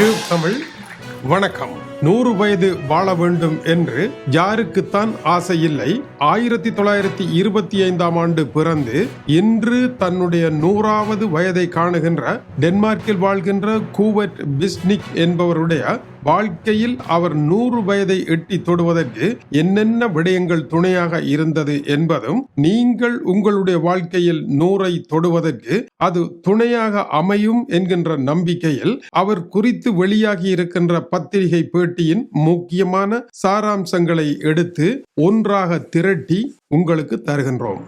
இது தமிழ். வணக்கம். நூறு வயது வாழ வேண்டும் என்று யாருக்குத்தான் ஆசை இல்லை. ஆயிரத்தி தொள்ளாயிரத்தி இருபத்தி ஐந்தாம் ஆண்டு பிறந்து இன்று தன்னுடைய நூறாவது வயதை காணுகின்ற டென்மார்க்கில் வாழ்கின்ற கூவட் பிஸ்னிக் என்பவருடைய வாழ்க்கையில் அவர் நூறு வயதை எட்டி தொடுவதற்கு என்னென்ன விடயங்கள் துணையாக இருந்தது என்பதும் நீங்கள் உங்களுடைய வாழ்க்கையில் நூறை தொடுவதற்கு அது துணையாக அமையும் என்கின்ற நம்பிக்கையில் அவர் குறித்து வெளியாகி இருக்கின்ற பத்திரிகை பேட்டியின் முக்கியமான சாராம்சங்களை எடுத்து ஒன்றாக திரட்டி உங்களுக்கு தருகின்றோம்.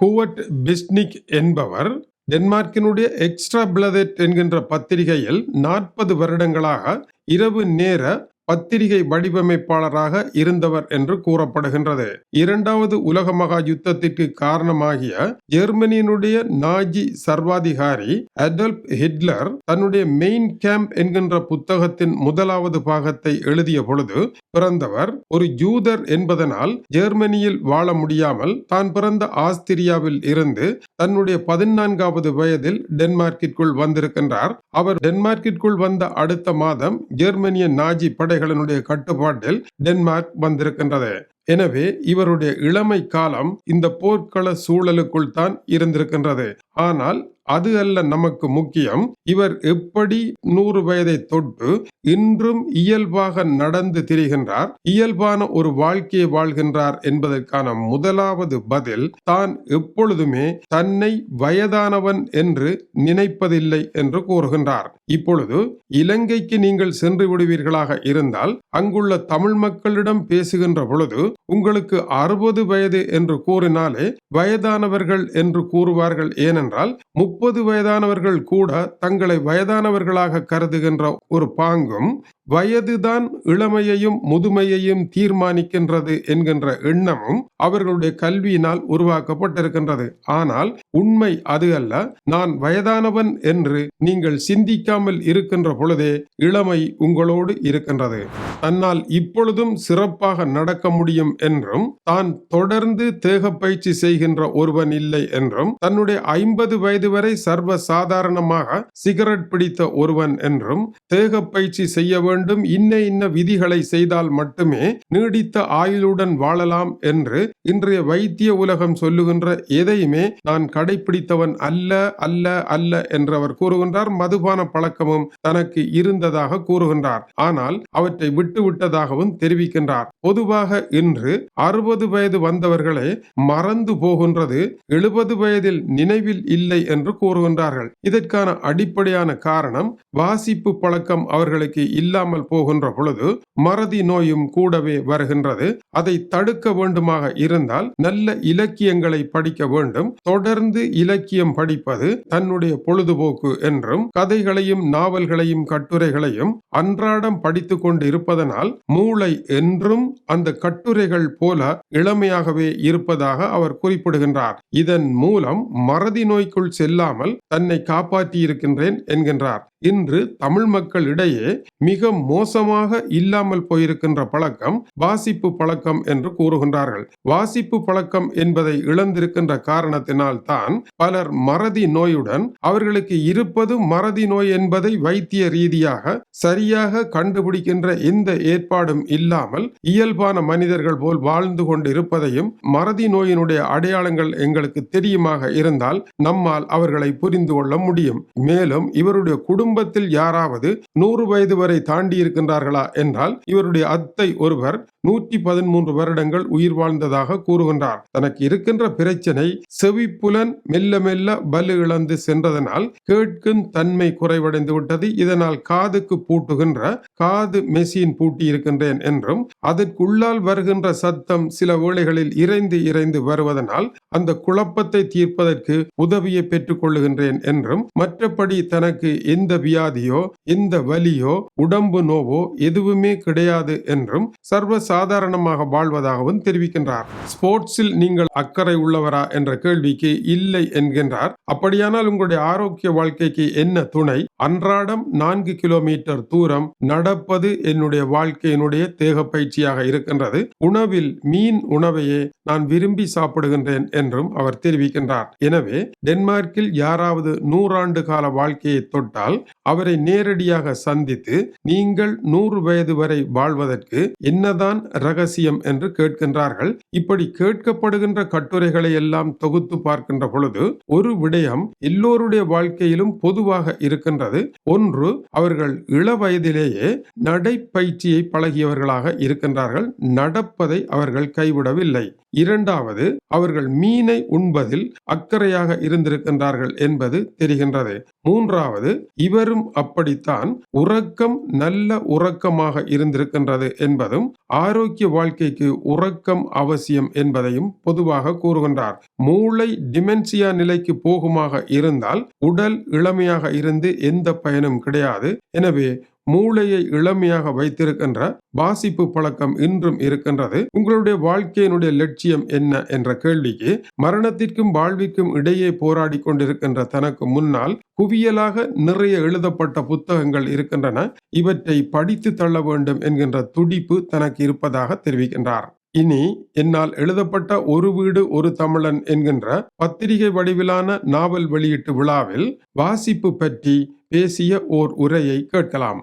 குவட் பிஸ்னிக் என்பவர் டென்மார்க்கினுடைய எக்ஸ்ட்ரா பிளதெட் என்கின்ற பத்திரிகையில் நாற்பது வருடங்களாக இரவு நேர பத்திரிகை வடிவமைப்பாளராக இருந்தவர் என்று கூறப்படுகின்றது. இரண்டாவது உலக மகா யுத்தத்திற்கு காரணமாகிய ஜெர்மனியினுடைய நாஜி சர்வாதிகாரி அடல்ப் ஹிட்லர் தன்னுடைய மெயின் கேம்ப் என்கின்ற புத்தகத்தின் முதலாவது பாகத்தை எழுதிய பொழுது பிறந்தவர் ஒரு ஜூதர் என்பதனால் ஜெர்மனியில் வாழ முடியாமல் தான் பிறந்த ஆஸ்திரியாவில் இருந்து தன்னுடைய பதினான்காவது வயதில் டென்மார்க்கிற்குள் வந்திருக்கின்றார். அவர் டென்மார்க்கிற்குள் வந்த அடுத்த மாதம் ஜெர்மனிய நாஜி படை படைகளினுடைய கட்டுப்பாட்டில் டென்மார்க் வந்திருக்கின்றது. எனவே இவருடைய இளமை காலம் இந்த போர்க்கள சூழலுக்குள் தான் இருந்திருக்கின்றது. ஆனால் அது அல்ல நமக்கு முக்கியம். இவர் எப்படி நூறு வயதை தொட்டு இன்றும் இயல்பாக நடந்து திரிகின்றார். இயல்பான ஒரு வாழ்க்கையை வாழ்கின்றார் என்பதற்கான முதலாவது பதில் தான் எப்பொழுதுமே தன்னை வயதானவன் என்று நினைப்பதில்லை என்று கூறுகின்றார். இப்பொழுது இலங்கைக்கு நீங்கள் சென்று விடுவீர்களாக இருந்தால் அங்குள்ள தமிழ் மக்களிடம் பேசுகின்ற பொழுது உங்களுக்கு அறுபது வயது என்று கூறினாலே வயதானவர்கள் என்று கூறுவார்கள். ஏனென்றால் முப்பது வயதானவர்கள் கூட தங்களை வயதானவர்களாக கருதுகின்ற ஒரு Morgen வயதுதான் இளமையையும் முதுமையையும் தீர்மானிக்கின்றது என்கின்ற எண்ணமும் அவர்களுடைய கல்வியினால் உருவாக்கப்பட்டிருக்கின்றது. ஆனால் உண்மை அது அல்ல. நான் வயதானவன் என்று நீங்கள் சிந்திக்காமல் இருக்கின்ற பொழுதே இளமை உங்களோடு இருக்கின்றது. தன்னால் இப்பொழுதும் சிறப்பாக நடக்க முடியும் என்றும் தான் தொடர்ந்து தேக பயிற்சி செய்கின்ற ஒருவன் இல்லை என்றும் தன்னுடைய ஐம்பது வயது வரை சர்வ சாதாரணமாக சிகரெட் பிடித்த ஒருவன் என்றும் தேக பயிற்சி செய்ய வேண்டும் வேண்டும். இன்ன இன்ன விதிகளை செய்தால் மட்டுமே நீடித்த ஆயுளுடன் வாழலாம் என்று இன்றைய வைத்திய உலகம் சொல்லுகின்ற எதையுமே நான் கடைபிடித்தவன் அல்ல அல்ல அல்ல என்று அவர் கூறுகின்றார். மதுபான பழக்கமும் தனக்கு இருந்ததாக கூறுகின்றார். ஆனால் அவற்றை விட்டு விட்டதாகவும் தெரிவிக்கின்றார். பொதுவாக இன்று அறுபது வயது வந்தவர்களே மறந்து போகின்றது எழுபது வயதில் நினைவில் இல்லை என்று கூறுகின்றார்கள். இதற்கான அடிப்படையான காரணம் வாசிப்பு பழக்கம் அவர்களுக்கு இல்லாமல் போகின்ற பொழுது மறதி நோயும் கூடவே வருகின்றது. அதை தடுக்க வேண்டுமாக இருந்தால் நல்ல இலக்கியங்களை படிக்க வேண்டும். தொடர்ந்து இலக்கியம் படிப்பது தன்னுடைய பொழுதுபோக்கு என்றும் கதைகளையும் நாவல்களையும் கட்டுரைகளையும் அன்றாடம் படித்துக் கொண்டு இருப்பதனால் மூளை என்றும் அந்த கட்டுரைகள் போல இளமையாகவே இருப்பதாக அவர் குறிப்பிடுகின்றார். இதன் மூலம் மறதி நோய்க்குள் செல்லாமல் தன்னை காப்பாற்றி இருக்கின்றேன் என்கின்றார். இன்று தமிழ் மக்களிடையே மிக மோசமாக இல்லாமல் போயிருக்கின்ற பழக்கம் வாசிப்பு பழக்கம் என்று கூறுகின்றார்கள். வாசிப்பு பழக்கம் என்பதை இழந்திருக்கின்ற காரணத்தினால் தான் பலர் மறதி நோயுடன் அவர்களுக்கு இருப்பது மறதி நோய் என்பதை வைத்திய ரீதியாக சரியாக கண்டுபிடிக்கின்ற எந்த ஏற்பாடும் இல்லாமல் இயல்பான மனிதர்கள் போல் வாழ்ந்து கொண்டிருப்பதையும் மறதி நோயினுடைய அடையாளங்கள் எங்களுக்கு தெரியுமாக இருந்தால் நம்மால் அவர்களை புரிந்து கொள்ள முடியும். மேலும் இவருடைய குடும்பத்தில் யாராவது நூறு வயது வரை தாண்டி இருக்கின்றார்களா என்றால் இவருடைய அத்தை ஒருவர் நூற்றி பதிமூன்று வருடங்கள் உயிர் வாழ்ந்ததாக கூறுகின்றார். தனக்கு இருக்கின்ற பிரச்சனை செவிப்புலன் மெல்ல மெல்ல பலு இழந்து சென்றதனால் கேட்கும் தன்மை குறைவடைந்து விட்டது. இதனால் காதுக்கு பூட்டுகின்ற காது மெஷின் பூட்டி இருக்கின்றேன் என்றும் அதற்குள்ளால் வருகின்ற சத்தம் சில வேளைகளில் இறைந்து இறைந்து வருவதனால் அந்த குழப்பத்தை தீர்ப்பதற்கு உதவியை பெற்றுக் கொள்ளுகின்றேன் என்றும் மற்றபடி தனக்கு எந்த வியாதியோ எந்த வலியோ உடம்பு நோவோ எதுவுமே கிடையாது என்றும் சர்வ சாதாரணமாக வாழ்வதாகவும் தெரிவிக்கின்றார். ஸ்போர்ட்ஸில் நீங்கள் அக்கறை உள்ளவரா என்ற கேள்விக்கு இல்லை என்கின்றார். அப்படியானால் உங்களுடைய ஆரோக்கிய வாழ்க்கைக்கு என்ன துணை? அன்றாடம் நான்கு கிலோமீட்டர் தூரம் நடப்பது என்னுடைய வாழ்க்கையினுடைய தேக பயிற்சியாக இருக்கின்றது. உணவில் மீன் உணவையே நான் விரும்பி சாப்பிடுகின்றேன் என்றும் அவர் தெரிவிக்கின்றார். எனவே டென்மார்க்கில் யாராவது நூறாண்டு கால வாழ்க்கையை தொட்டால் அவரை நேரடியாக சந்தித்து நீங்கள் நூறு வயது வரை வாழ்வதற்கு என்னதான் ரகசியம் என்று கேட்கின்றார்கள். இப்படி கேட்கப்படுகின்ற கட்டுரைகளை எல்லாம் தொகுத்து பார்க்கின்ற பொழுது ஒரு விடயம் எல்லோருடைய வாழ்க்கையிலும் பொதுவாக இருக்கின்றது. ஒன்று அவர்கள் இள வயதிலேயே நடைப்பயிற்சியை பழகியவர்களாக இருக்கின்றார்கள். நடப்பதை அவர்கள் கைவிடவில்லை. இரண்டாவது அவர்கள் மீனை உண்பதில் அக்கறையாக இருந்திருக்கின்றார்கள் என்பது தெரிகின்றது. மூன்றாவது இவரும் அப்படித்தான் உறக்கம் நல்ல உறக்கமாக இருந்திருக்கின்றது என்பதும் ஆரோக்கிய வாழ்க்கைக்கு உறக்கம் அவசியம் என்பதையும் பொதுவாக கூறுகின்றார். மூளை டிமென்சியா நிலைக்கு போகுமாக இருந்தால் உடல் இளமையாக இருந்து எந்த பயனும் கிடையாது. எனவே மூளையை இளமையாக வைத்திருக்கின்ற வாசிப்பு பழக்கம் இன்றும் இருக்கின்றது. உங்களுடைய வாழ்க்கையினுடைய லட்சியம் என்ன என்ற கேள்விக்கு மரணத்திற்கும் வாழ்விற்கும் இடையே போராடி கொண்டிருக்கின்ற தனக்கு முன்னால் குவியலாக நிறைய எழுதப்பட்ட புத்தகங்கள் இருக்கின்றன. இவற்றை படித்து தள்ள வேண்டும் என்கின்ற துடிப்பு தனக்கு இருப்பதாக தெரிவிக்கின்றார். இனி என்னால் எழுதப்பட்ட ஒரு வீடு ஒரு தமிழன் என்கின்ற பத்திரிகை வடிவிலான நாவல் வெளியீட்டு விழாவில் வாசிப்பு பற்றி பேசிய ஓர் உரையை கேட்கலாம்.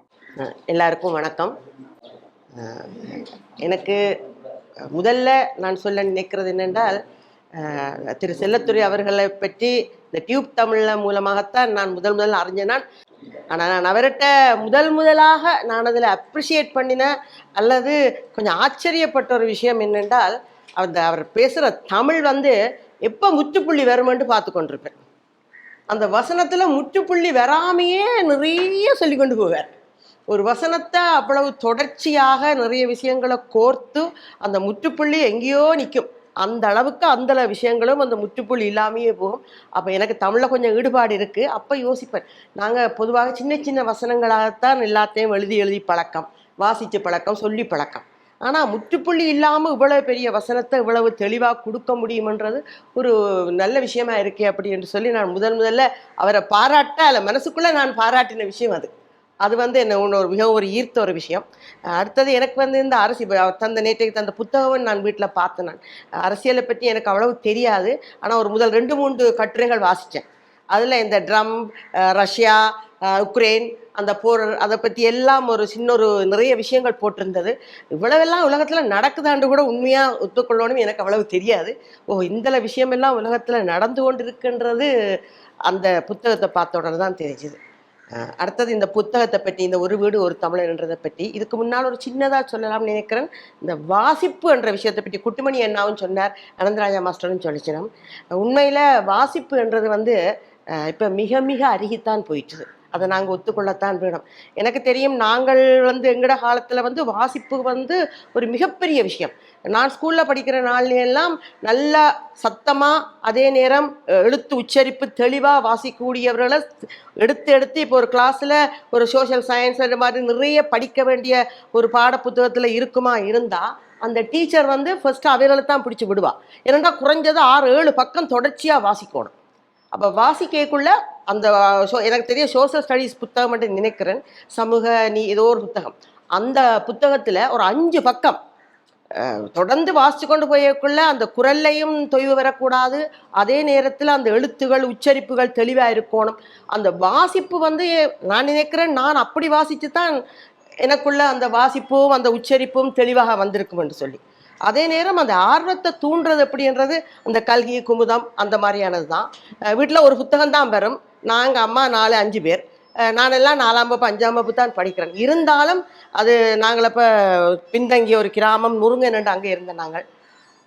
எல்லாருக்கும் வணக்கம். எனக்கு முதல்ல நான் சொல்ல நினைக்கிறது என்னென்றால் திரு செல்லத்துறை அவர்களை பற்றி இந்த டியூப் தமிழில் மூலமாகத்தான் நான் முதல் முதல் அறிஞ்சேன் நான் ஆனால் நான் அவர்கிட்ட முதல் முதலாக நான் அதில் அப்ரிஷியேட் பண்ணின அல்லது கொஞ்சம் ஆச்சரியப்பட்ட ஒரு விஷயம் என்னென்றால் அந்த அவர் பேசுகிற தமிழ் வந்து எப்போ முற்றுப்புள்ளி வருமென்று பார்த்து கொண்டிருப்பேன். அந்த வசனத்தில் முற்றுப்புள்ளி வராமையே நிறைய சொல்லி கொண்டு போவார். ஒரு வசனத்தை அவ்வளவு தொடர்ச்சியாக நிறைய விஷயங்களை கோர்த்து அந்த முற்றுப்புள்ளி எங்கேயோ நிற்கும். அந்த அளவுக்கு அந்த விஷயங்களும் அந்த முற்றுப்புள்ளி இல்லாமையே போகும். அப்போ எனக்கு தமிழில் கொஞ்சம் ஈடுபாடு இருக்குது அப்போ யோசிப்பேன். நாங்கள் பொதுவாக சின்ன சின்ன வசனங்களாகத்தான் எல்லாத்தையும் எழுதி எழுதி பழக்கம். வாசித்து பழக்கம் சொல்லி பழக்கம். ஆனால் முற்றுப்புள்ளி இல்லாமல் இவ்வளவு பெரிய வசனத்தை இவ்வளவு தெளிவாக கொடுக்க முடியுமன்றது ஒரு நல்ல விஷயமா இருக்கே அப்படி என்று சொல்லி நான் முதன் முதல்ல அவரை பாராட்ட அதில் மனசுக்குள்ளே நான் பாராட்டின விஷயம் அது. அது வந்து என்ன ஒன்று ஒரு மிக ஒரு ஈர்த்த ஒரு விஷயம். அடுத்தது எனக்கு வந்து இந்த அரசு தந்த நேற்றைக்கு தந்த புத்தகம் நான் வீட்டில் பார்த்தேன் நான். அரசியலை பற்றி எனக்கு அவ்வளவு தெரியாது. ஆனால் ஒரு முதல் ரெண்டு மூன்று கட்டுரைகள் வாசித்தேன். அதில் இந்த ட்ரம் ரஷ்யா உக்ரைன் அந்த போர் அதை பற்றி எல்லாம் ஒரு சின்ன ஒரு நிறைய விஷயங்கள் போட்டிருந்தது. இவ்வளவெல்லாம் உலகத்தில் நடக்குதாண்டு கூட உண்மையாக ஒத்துக்கொள்ளணும் எனக்கு அவ்வளவு தெரியாது. ஓ இந்த விஷயமெல்லாம் உலகத்தில் நடந்து கொண்டு இருக்குன்றது அந்த புத்தகத்தை பார்த்த உடனே தான் தெரிஞ்சுது. அடுத்தது இந்த புத்தகத்தை பற்றி இந்த ஒரு வீடு ஒரு தமிழர்ன்றதை பற்றி இதுக்கு முன்னால் ஒரு சின்னதாக சொல்லலாம்னு நினைக்கிறேன். இந்த வாசிப்பு என்ற விஷயத்தை பற்றி குட்டுமணி அண்ணாவும் சொன்னார் அனந்தராஜா மாஸ்டர்னு சொல்லிச்சிடும் உண்மையில் வாசிப்பு என்றது வந்து இப்போ மிக மிக அருகித்தான் போயிட்டுது. அதை நாங்கள் ஒத்துக்கொள்ளத்தான் வேணும். எனக்கு தெரியும் நாங்கள் வந்து எங்கட காலத்தில் வந்து வாசிப்பு வந்து ஒரு மிகப்பெரிய விஷயம். நான் ஸ்கூலில் படிக்கிற நாள்ல நல்லா சத்தமாக அதே நேரம் எழுத்து உச்சரிப்பு தெளிவாக வாசிக்கக்கூடியவர்களை எடுத்து எடுத்து இப்போ ஒரு கிளாஸில் ஒரு சோஷியல் சயின்ஸ் அந்த மாதிரி நிறைய படிக்க வேண்டிய ஒரு பாட புத்தகத்தில் இருக்குமா இருந்தால் அந்த டீச்சர் வந்து ஃபர்ஸ்ட் அவைகளை தான் பிடிச்சி விடுவா. ஏன்னா குறைஞ்சது ஆறு ஏழு பக்கம் தொடர்ச்சியாக வாசிக்கணும். அப்போ வாசிக்கக்குள்ள அந்த சோ- எனக்கு தெரிய சோஷியல் ஸ்டடீஸ் புத்தகம் மட்டும் நினைக்கிறேன். சமூக நீ ஏதோ ஒரு புத்தகம். அந்த புத்தகத்தில் ஒரு அஞ்சு பக்கம் தொடர்ந்து வாசித்து கொண்டு போயக்குள்ள அந்த குரல்லையும் தொய்வு வரக்கூடாது. அதே நேரத்தில் அந்த எழுத்துகள் உச்சரிப்புகள் தெளிவாக இருக்கணும் அந்த வாசிப்பு வந்து நான் நினைக்கிறேன் நான் அப்படி வாசித்து தான் எனக்குள்ள அந்த வாசிப்பும் அந்த உச்சரிப்பும் தெளிவாக வந்திருக்கும் என்று சொல்லி. அதே நேரம் அந்த ஆர்வத்தை தூண்டுறது எப்படின்றது அந்த கல்கி குமுதம் அந்த மாதிரியானது தான் வீட்டில் ஒரு புத்தகம் தான் வரும். நாங்கள் அம்மா நாலு அஞ்சு பேர். நானெல்லாம் நாலாம் வகுப்பு அஞ்சாம் வகுப்பு தான் படிக்கிறேன். இருந்தாலும் அது நாங்கள் அப்போ பின்தங்கிய ஒரு கிராமம் நுறுங்கனண்டு அங்கே இருந்த நாங்கள்.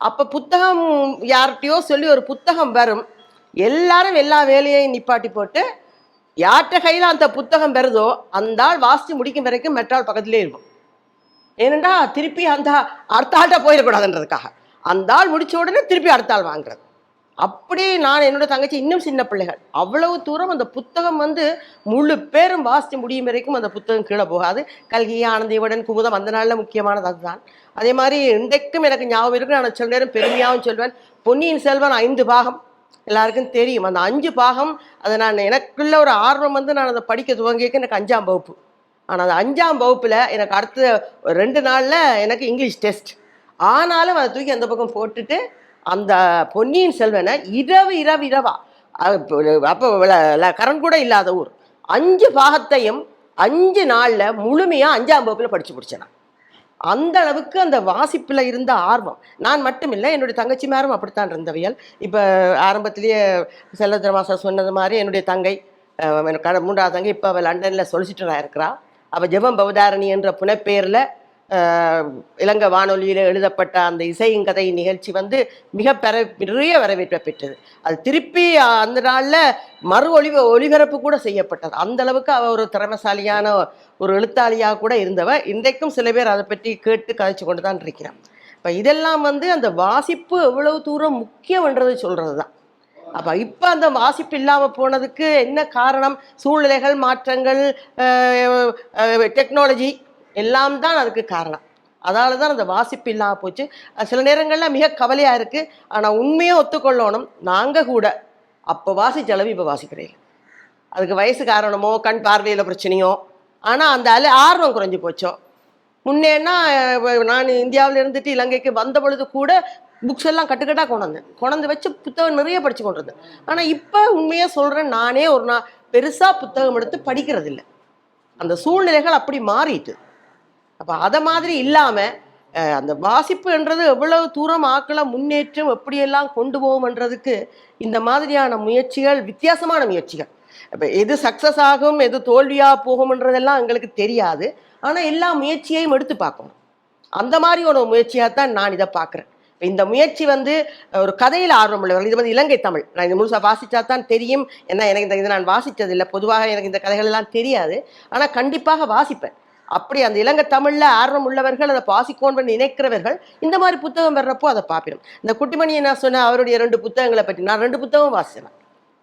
அப்போ புத்தகம் யார்கிட்டயோ சொல்லி ஒரு புத்தகம் வரும். எல்லாரும் எல்லா வேலையையும் நிப்பாட்டி போட்டு யார்கிட்ட கையில் அந்த புத்தகம் வருதோ அந்த ஆள் வாசித்து முடிக்கும் வரைக்கும் மெட்ரால் பக்கத்திலே இருக்கும். ஏனென்றா திருப்பி அந்த அடுத்த ஆள்கிட்ட போயிடக்கூடாதுன்றதுக்காக. அந்த ஆள் முடித்த உடனே திருப்பி அடுத்த ஆள் வாங்குறது. அப்படி நான் என்னோட தங்கச்சி இன்னும் சின்ன பிள்ளைகள். அவ்வளவு தூரம் அந்த புத்தகம் வந்து முழு பேரும் வாசித்து முடியும் வரைக்கும் அந்த புத்தகம் கீழே போகாது. கல்கி ஆனந்தியவுடன் குமுதம் அந்த நாளில் முக்கியமானது அதுதான். அதே மாதிரி இன்றைக்கும் எனக்கு ஞாபகம் இருக்கு. நான் சில நேரம் பெருமையாகவும் சொல்வேன். பொன்னியின் செல்வன் ஐந்து பாகம். எல்லாருக்கும் தெரியும். அந்த அஞ்சு பாகம் அதை நான் எனக்குள்ள ஒரு ஆர்வம் வந்து நான் அதை படிக்க துவங்கிக்க எனக்கு அஞ்சாம் வகுப்பு. ஆனால் அந்த அஞ்சாம் வகுப்பில் எனக்கு அடுத்த ஒரு ரெண்டு நாளில் எனக்கு இங்கிலீஷ் டெஸ்ட். ஆனாலும் அதை தூக்கி அந்த பக்கம் போட்டுட்டு அந்த பொன்னியின் செல்வனை இரவு இரவு இரவா. அப்போ கரண்ட் கூட இல்லாத ஊர். அஞ்சு பாகத்தையும் அஞ்சு நாளில் முழுமையாக அஞ்சாம் வகுப்பில் படித்து பிடிச்சேன் அந்த அளவுக்கு அந்த வாசிப்பில் இருந்த ஆர்வம். நான் மட்டும் இல்லை என்னுடைய தங்கச்சிமாரும் அப்படித்தான் இருந்தவையல் இப்போ ஆரம்பத்திலேயே செல்லத்திர சார் சொன்னது மாதிரி என்னுடைய தங்கை கட- மூன்றாவது தங்கை இப்போ அவள் லண்டனில் சொலிசிட்டராக இருக்கிறா. அவள் ஜெபம் பவதாரணி என்ற புனைப்பெயரில் இலங்கை வானொலியில் எழுதப்பட்ட அந்த இசையின் கதை நிகழ்ச்சி வந்து மிக பெற பெரிய வரவேற்பை பெற்றது. அது திருப்பி அந்த நாளில் மறு ஒளி ஒளிபரப்பு கூட செய்யப்பட்டது. அந்த அளவுக்கு அவள் ஒரு திறமசாலியான ஒரு எழுத்தாளியாக கூட இருந்தவ. இன்றைக்கும் சில பேர் அதை பற்றி கேட்டு கதைச்சு கொண்டு தான் இருக்கிறான் இப்போ இதெல்லாம் வந்து அந்த வாசிப்பு எவ்வளவு தூரம் முக்கியம்ன்றது சொல்கிறது தான் அப்போ இப்போ அந்த வாசிப்பு இல்லாமல் போனதுக்கு என்ன காரணம்? சூழ்நிலைகள் மாற்றங்கள் டெக்னாலஜி எல்லாம் தான் அதுக்கு காரணம். அதால தான் அந்த வாசிப்பு இல்லாமல் போச்சு. அது சில நேரங்களில் மிக கவலையாக இருக்குது ஆனால் உண்மையை ஒத்துக்கொள்ளணும். நாங்கள் கூட. அப்போ வாசித்த அளவு இப்போ வாசிக்கிறேன். அதுக்கு வயசு காரணமோ கண் பார்வையில் பிரச்சனையோ ஆனால் அந்த அலை ஆர்வம் குறைஞ்சி போச்சோ. முன்னேன்னா நான் இந்தியாவில் இருந்துட்டு இலங்கைக்கு வந்த பொழுது கூட புக்ஸ் எல்லாம் கட்டுக்கட்டாக கொண்டு வந்தேன். கொண்டு வச்சு புத்தகம் நிறைய படித்து கொண்டு வந்தேன். ஆனால் இப்போ உண்மையாக சொல்கிறேன் நானே ஒரு நாள் பெருசாக புத்தகம் எடுத்து படிக்கிறதில்ல. அந்த சூழ்நிலைகள் அப்படி மாறிட்டு. அப்போ அதை மாதிரி இல்லாமல் அந்த வாசிப்புன்றது எவ்வளவு தூரம் ஆக்களை முன்னேற்றம் எப்படியெல்லாம் கொண்டு போகும்ன்றதுக்கு இந்த மாதிரியான முயற்சிகள் வித்தியாசமான முயற்சிகள். இப்போ எது சக்ஸஸ் ஆகும் எது தோல்வியாக போகும்ன்றதெல்லாம் எங்களுக்கு தெரியாது. ஆனால் எல்லா முயற்சியையும் எடுத்து பார்க்கணும். அந்த மாதிரி ஒரு முயற்சியாக தான் நான் இதை பார்க்குறேன். இந்த முயற்சி வந்து ஒரு கதையில் ஆர்வம் உள்ளவர்கள் இது வந்து இலங்கை தமிழ். நான் இது முழுசாக வாசித்தா தான் தெரியும். ஏன்னா எனக்கு இந்த இதை நான் வாசித்ததில்லை பொதுவாக எனக்கு இந்த கதைகள் எல்லாம் தெரியாது. ஆனால் கண்டிப்பாக வாசிப்பேன். அப்படி அந்த இலங்கை தமிழில் ஆர்வம் உள்ளவர்கள் அதை வாசிக்கோன்னு நினைக்கிறவர்கள் இந்த மாதிரி புத்தகம் வர்றப்போ அதை பார்ப்பிடும். இந்த குட்டிமணி என்ன சொன்ன அவருடைய ரெண்டு புத்தகங்களை பற்றி நான் ரெண்டு புத்தகம் வாசினேன்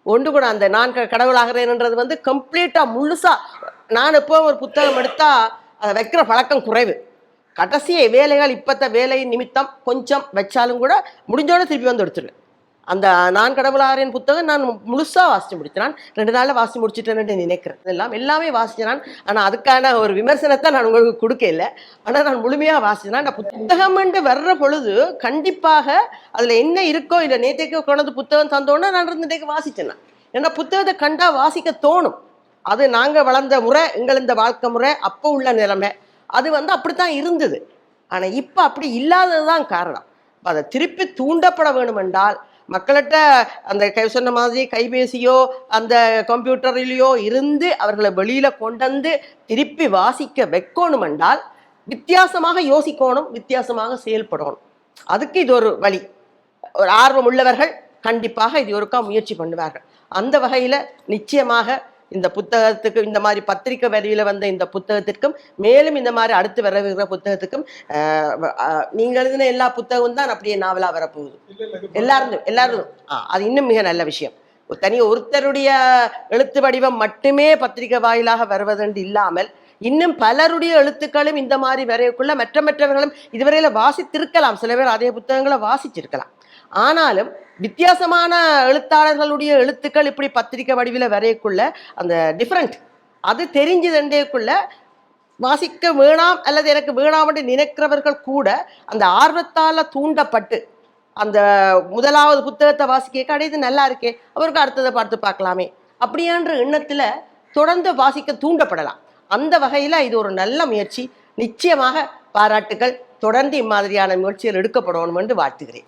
ஒன்று கூட அந்த நான் க- கடவுளாகிறேன்ன்றது வந்து கம்ப்ளீட்டாக முழுசாக நான் எப்போ ஒரு புத்தகம் எடுத்தா அதை வைக்கிற பழக்கம் குறைவு. கடைசியை வேலைகள் இப்பத்த வேலை நிமித்தம் கொஞ்சம் வச்சாலும் கூட முடிஞ்சோட திருப்பி வந்து எடுத்துருவேன். அந்த நான் கடவுளாரின் புத்தகம் நான் முழுசாக வாசித்து முடித்தேன். ரெண்டு நாளில் வாசித்து முடிச்சிட்டேன்னு நினைக்கிறேன். எல்லாம் எல்லாமே வாசிச்சேன் ஆனால் அதுக்கான ஒரு விமர்சனத்தை நான் உங்களுக்கு கொடுக்கல. ஆனால் நான் முழுமையாக வாசித்தேன் அந்த புத்தகம்ன்ட்டு வர்ற பொழுது கண்டிப்பாக அதில் என்ன இருக்கோ இல்லை நேற்றைக்கு கொண்டது புத்தகம் தந்தோன்னா நான் இருந்துட்டேக்கு வாசித்தேன் ஏன்னா புத்தகத்தை கண்டா வாசிக்க தோணும். அது நாங்கள் வளர்ந்த முறை எங்கள் இந்த வாழ்க்கை முறை அப்போ உள்ள நிலைமை. அது வந்து அப்படித்தான் இருந்தது. ஆனால் இப்போ அப்படி இல்லாதது தான் காரணம் அதை திருப்பி தூண்டப்பட வேணுமென்றால் மக்கள்கிட்ட அந்த கை சொன்ன மாதிரி கைபேசியோ அந்த கம்ப்யூட்டரிலேயோ இருந்து அவர்களை வெளியில கொண்டு வந்து திருப்பி வாசிக்க வைக்கணும் என்றால் வித்தியாசமாக யோசிக்கணும் வித்தியாசமாக செயல்படணும். அதுக்கு இது ஒரு வழி. ஒரு ஆர்வம் உள்ளவர்கள் கண்டிப்பாக இது ஒருக்கா முயற்சி பண்ணுவார்கள். அந்த வகையில் நிச்சயமாக இந்த புத்தகத்துக்கு இந்த மாதிரி பத்திரிக்கை வரியில வந்த இந்த புத்தகத்திற்கும் மேலும் இந்த மாதிரி அடுத்து வரவிருக்கிற புத்தகத்துக்கும் நீங்க எழுதின எல்லா புத்தகமும் தான் அப்படியே நாவலா வரப்போகுது. எல்லாரும் எல்லாரும். அது இன்னும் மிக நல்ல விஷயம். தனி ஒருத்தருடைய எழுத்து வடிவம் மட்டுமே பத்திரிகை வாயிலாக வருவதென்று இல்லாமல் இன்னும் பலருடைய எழுத்துக்களும் இந்த மாதிரி வரையக்குள்ள மற்ற மற்றவர்களும் இதுவரையில வாசித்திருக்கலாம். சில பேர் அதே புத்தகங்களை வாசிச்சிருக்கலாம். ஆனாலும் வித்தியாசமான எழுத்தாளர்களுடைய எழுத்துக்கள் இப்படி பத்திரிக்கை வடிவில் வரையக்குள்ள அந்த டிஃப்ரெண்ட் அது தெரிஞ்சதண்டேக்குள்ள வாசிக்க வேணாம் அல்லது எனக்கு வேணாம் என்று நினைக்கிறவர்கள் கூட அந்த ஆர்வத்தால் தூண்டப்பட்டு அந்த முதலாவது புத்தகத்தை வாசிக்க கிடையாது நல்லா இருக்கே அவருக்கு அடுத்ததை பார்த்து பார்க்கலாமே அப்படியான்ற எண்ணத்தில் தொடர்ந்து வாசிக்க தூண்டப்படலாம். அந்த வகையில் இது ஒரு நல்ல முயற்சி. நிச்சயமாக பாராட்டுகள் தொடர்ந்து இம்மாதிரியான முயற்சிகள் எடுக்கப்படணும் என்று வாழ்த்துகிறேன்.